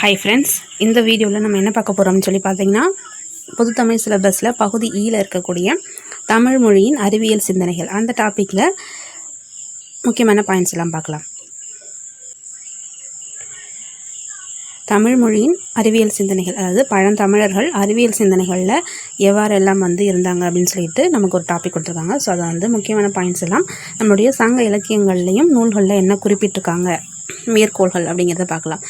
Hi friends இந்த வீடியோவில் நம்ம என்ன பார்க்க போகிறோம்னு சொல்லி பார்த்தீங்கன்னா பொதுத்தமிழ் சிலபஸில் பகுதி e ஈயில் இருக்கக்கூடிய தமிழ் மொழியின் அறிவியல் சிந்தனைகள். அந்த டாப்பிக்கில் முக்கியமான பாயிண்ட்ஸ் எல்லாம் பார்க்கலாம். தமிழ் மொழியின் அறிவியல் சிந்தனைகள் அதாவது பழந்தமிழர்கள் அறிவியல் சிந்தனைகளில் எவ்வாறெல்லாம் வந்து இருந்தாங்க அப்படின்னு சொல்லிட்டு நமக்கு ஒரு டாபிக் கொடுத்துருக்காங்க. ஸோ அதை வந்து முக்கியமான பாயிண்ட்ஸ் எல்லாம் நம்மளுடைய சங்க இலக்கியங்கள்லேயும் நூல்களில் என்ன குறிப்பிட்டிருக்காங்க மேற்கோள்கள் அப்படிங்கிறத பார்க்கலாம்.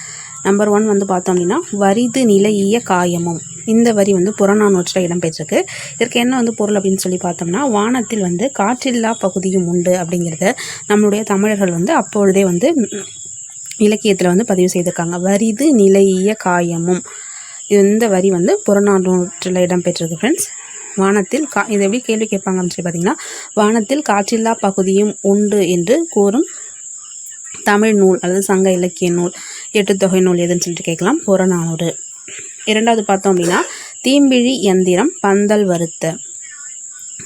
நம்பர் ஒன் வந்து பார்த்தோம் அப்படின்னா வரிது நிலையிய காயமும். இந்த வரி வந்து புறநானூற்றில் இடம்பெற்றிருக்கு. இதற்கு என்ன வந்து பொருள் அப்படின்னு சொல்லி பார்த்தோம்னா வானத்தில் வந்து காற்றில்லா பகுதியும் உண்டு அப்படிங்கிறத நம்மளுடைய தமிழர்கள் வந்து அப்பொழுதே வந்து இலக்கியத்தில் வந்து பதிவு செய்திருக்காங்க. வரிது நிலையிய காயமும். இந்த வரி வந்து புறநானூற்றில் இடம்பெற்றிருக்கு ஃப்ரெண்ட்ஸ் வானத்தில் கா இது எப்படி கேள்வி கேட்பாங்க அப்படின்னு சொல்லி பார்த்தீங்கன்னா வானத்தில் காற்றில்லா பகுதியும் உண்டு என்று கூறும் தமிழ் நூல் அல்லது சங்க இலக்கிய நூல். எட்டு தொகை நூல் எதுன்னு சொல்லிட்டு கேட்கலாம். புறநானூறு. இரண்டாவது பார்த்தோம் அப்படின்னா தீம்பிழி எந்திரம் பந்தல் வறுத்த.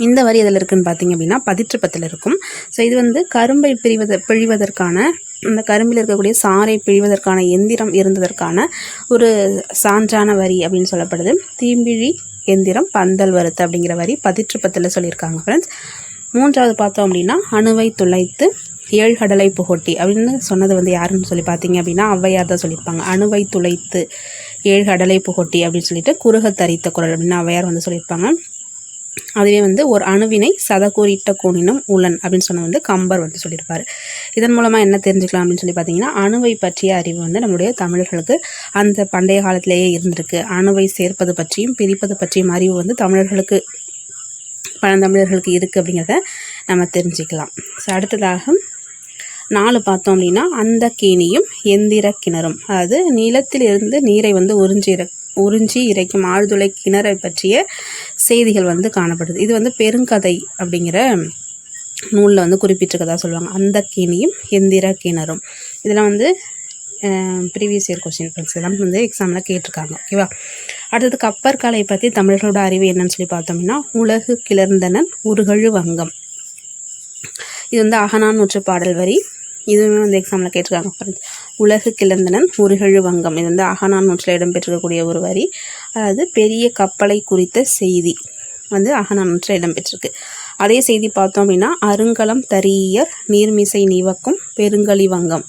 இந்த வரி எதில் இருக்குன்னு பார்த்தீங்க அப்படின்னா பதிற்றுப்பத்தில் இருக்கும். ஸோ இது வந்து கரும்பை பிரிவத பிழிவதற்கான அந்த கரும்பில் இருக்கக்கூடிய சாறை பிழிவதற்கான எந்திரம் இருந்ததற்கான ஒரு சான்றான வரி அப்படின்னு சொல்லப்படுது. தீம்பிழி எந்திரம் பந்தல் வருத்து அப்படிங்கிற வரி பதிற்றுப்பத்தில் சொல்லியிருக்காங்க ஃப்ரெண்ட்ஸ் மூன்றாவது பார்த்தோம் அப்படின்னா அணுவை துளைத்து ஏழு கடலை புகட்டி அப்படின்னு சொன்னது வந்து யாருன்னு சொல்லி பார்த்தீங்க அப்படின்னா ஔவையார் தான் சொல்லியிருப்பாங்க. அணுவை துளைத்து ஏழு கடலை புகட்டி அப்படின்னு சொல்லிட்டு குறுக தரித்த குரல் அப்படின்னு ஔவையார் வந்து சொல்லியிருப்பாங்க. அதுவே வந்து ஒரு அணுவினை சதகூறிட்ட கோணினும் உலன் அப்படின்னு சொன்ன வந்து கம்பர் வந்து சொல்லியிருப்பார். இதன் மூலமாக என்ன தெரிஞ்சுக்கலாம் அப்படின்னு சொல்லி பார்த்தீங்கன்னா அணுவை பற்றிய அறிவு வந்து நம்முடைய தமிழர்களுக்கு அந்த பண்டைய காலத்திலேயே இருந்திருக்கு. அணுவை சேர்ப்பது பற்றியும் பிரிப்பது பற்றியும் அறிவு வந்து தமிழர்களுக்கு பழந்தமிழர்களுக்கு இருக்குது அப்படிங்கிறத நம்ம தெரிஞ்சுக்கலாம். ஸோ அடுத்ததாக நாலு பார்த்தோம் அப்படின்னா அந்த கேணியும் எந்திர கிணறும். அதாவது நிலத்திலிருந்து நீரை வந்து உறிஞ்சி உறிஞ்சி இறைக்கும் ஆழ்துளை கிணறை பற்றிய செய்திகள் வந்து காணப்படுது. இது வந்து பெருங்கதை அப்படிங்கிற நூலில் வந்து குறிப்பிட்டிருக்கதா சொல்லுவாங்க. அந்த கேணியும் எந்திர கிணறும். இதெல்லாம் வந்து ப்ரீவியஸ் இயர் கொஸ்டின் ஃப்ரெண்ட்ஸ் இதெல்லாம் வந்து எக்ஸாமில் கேட்டிருக்காங்க. ஓகேவா அடுத்தது கப்பற்காலை பற்றி தமிழர்களோட அறிவு என்னன்னு சொல்லி பார்த்தோம்னா உலகு கிளர்ந்தனன் உருகழு வங்கம். இது வந்து அகனான் நூற்று பாடல் வரி. இதுவுமே வந்து எக்ஸாமில் கேட்டிருக்காங்க ஃப்ரெண்ட்ஸ் உலகு கிளந்தனன் முருகழு வங்கம். இது வந்து அகனான் நூற்றில் இடம்பெற்றிருக்கக்கூடிய ஒரு வரி. அதாவது பெரிய கப்பலை குறித்த செய்தி வந்து அகனான் நூற்றில் இடம்பெற்றிருக்கு. அதே செய்தி பார்த்தோம் அப்படின்னா அருங்கலம் தரியர் நீர்மிசை நிவக்கும் பெருங்கலி வங்கம்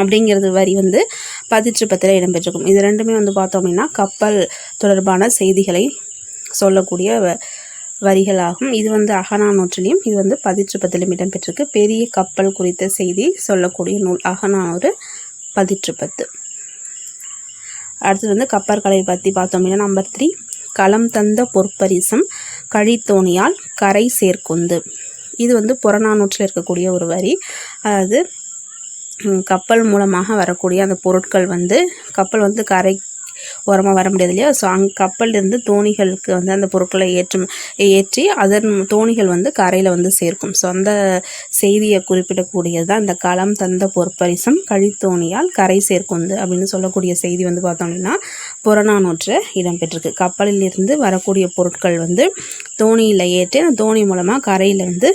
அப்படிங்கிறது வரி வந்து பதிற்று பத்தில் இடம்பெற்றிருக்கும். இது ரெண்டுமே வந்து பார்த்தோம் அப்படின்னா கப்பல் தொடர்பான செய்திகளை சொல்லக்கூடிய வரிகளாகும். இது வந்து அகநானூற்றிலையும் இது வந்து பதிற்றுப்பத்திலும் இடம்பெற்றிருக்கு. பெரிய கப்பல் குறித்த செய்தி சொல்லக்கூடிய நூல் அகனானூறு பதிற்றுப்பத்து. அடுத்தது வந்து கப்பற்கலை பற்றி பார்த்தோம். அப்படின்னா நம்பர் த்ரீ களம் தந்த பொற்பரிசம் கழித்தோணியால் கரை சேர்க்குந்து. இது வந்து புறநானூற்றில் இருக்கக்கூடிய ஒரு வரி. அதாவது கப்பல் மூலமாக வரக்கூடிய அந்த பொருட்கள் வந்து கப்பல் வந்து கரை ஓரமாக வர முடியாது இல்லையா? ஸோ அங்கே கப்பல்லேருந்து தோணிகளுக்கு வந்து அந்த பொருட்களை ஏற்றும் ஏற்றி அதன் தோணிகள் வந்து கரையில் வந்து சேர்க்கும். ஸோ அந்த செய்தியை குறிப்பிடக்கூடியது தான் இந்த களம் தந்த பொற்பரிசம் கழித்தோணியால் கரை சேர்க்குந்து அப்படின்னு சொல்லக்கூடிய செய்தி வந்து பார்த்தோம் அப்படின்னா புறநானூற்று இடம்பெற்றிருக்கு. கப்பலில் இருந்து வரக்கூடிய பொருட்கள் வந்து தோணியில் ஏற்றி அந்த தோணி மூலமாக கரையில் வந்து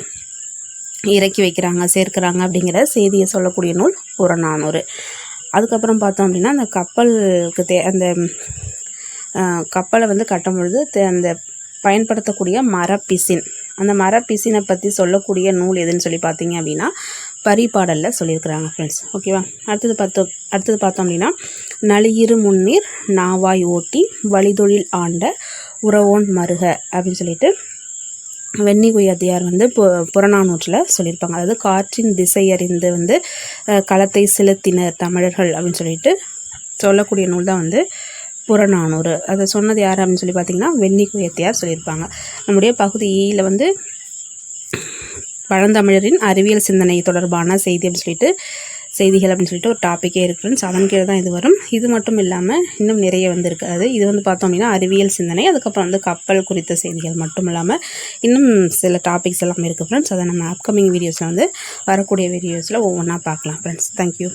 இறக்கி வைக்கிறாங்க சேர்க்கிறாங்க அப்படிங்கிற செய்தியை சொல்லக்கூடிய நூல் புறநானூறு. அதுக்கப்புறம் பார்த்தோம் அப்படின்னா அந்த கப்பலுக்கு தே அந்த கப்பலை வந்து கட்டும் பொழுது அந்த பயன்படுத்தக்கூடிய மரப்பிசின் அந்த மரப்பிசினை பற்றி சொல்லக்கூடிய நூல் எதுன்னு சொல்லி பார்த்தீங்க அப்படின்னா பரிபாடலில் சொல்லியிருக்கிறாங்க ஃப்ரெண்ட்ஸ் ஓகேவா அடுத்தது பார்த்தோம் அடுத்தது பார்த்தோம் அப்படின்னா நளியிரு முன்னீர் நாவாய் ஓட்டி வழிதொழில் ஆண்ட உறவோன் மருக அப்படின்னு சொல்லிட்டு வெண்ணி குய்யத்தியார் வந்து பு புறநானூற்றில் சொல்லியிருப்பாங்க. அதாவது காற்றின் திசை அறிந்து வந்து களத்தை செலுத்தினர் தமிழர்கள் அப்படின்னு சொல்லிட்டு சொல்லக்கூடிய நூல் தான் வந்து புறநானூறு. அதை சொன்னது யார் அப்படின்னு சொல்லி பார்த்தீங்கன்னா வெண்ணி குயத்தியார் சொல்லியிருப்பாங்க. நம்முடைய பகுதியில் வந்து பழந்தமிழரின் அறிவியல் சிந்தனை தொடர்பான செய்தி அப்படின்னு சொல்லிட்டு செய்திகள் அப்படின்னு சொல்லிட்டு ஒரு டாப்பிக்கே இருக்கு. ஃப்ரெண்ட்ஸ் அதன் கீழே தான் இது வரும். இது மட்டும் இல்லாமல் இன்னும் நிறைய வந்திருக்கு அதாவது இது வந்து பார்த்தோம் அப்படின்னா அறிவியல் சிந்தனை அதுக்கப்புறம் வந்து கப்பல் குறித்த செய்திகள் மட்டும் இல்லாமல் இன்னும் சில டாபிக்ஸ் எல்லாம் இருக்குது ஃப்ரெண்ட்ஸ் அதை நம்ம அப்கமிங் வீடியோஸில் வந்து வரக்கூடிய வீடியோஸில் ஒவ்வொன்றா பார்க்கலாம் ஃப்ரெண்ட்ஸ் தேங்க்யூ